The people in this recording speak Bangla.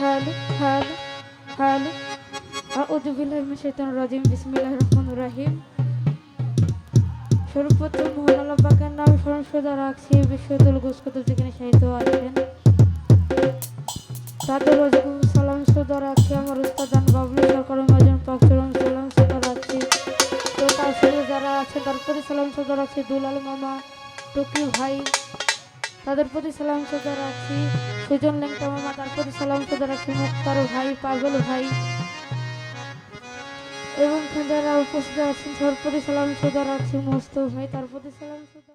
Hello hello hello আউযু বিল্লাহি মিনাশ শাইতানির রাজিম। বিসমিল্লাহির রহমানির রহিম। সর্বপ্রথম মহান আল্লাহ পাকের স্মরণ সদা রাখছি বিশ্বদুল গুসকতুল যেখানে সাহিত্য আছেন তাদের রজগুল সালাম সদা রাখছি আমার উস্তাদান বাবলু সরকার মাজন পাক সালাম সদা রাখছি তো তার সাথে যারা আছে তার প্রতি সালাম সদা রাখছি দুলাল মামা টুকি ভাই তাদের প্রতি সালাম সোজা রাখছি। সুজন লেংটা মামা তার প্রতি সালাম সোজা রাখছি, মুক্তার ভাই, পাগল ভাই। এবং যারা উপস্থিত আছেন, সবার প্রতি সালাম সোজা রাখছি মস্ত ভাই, তার প্রতি সালাম সদা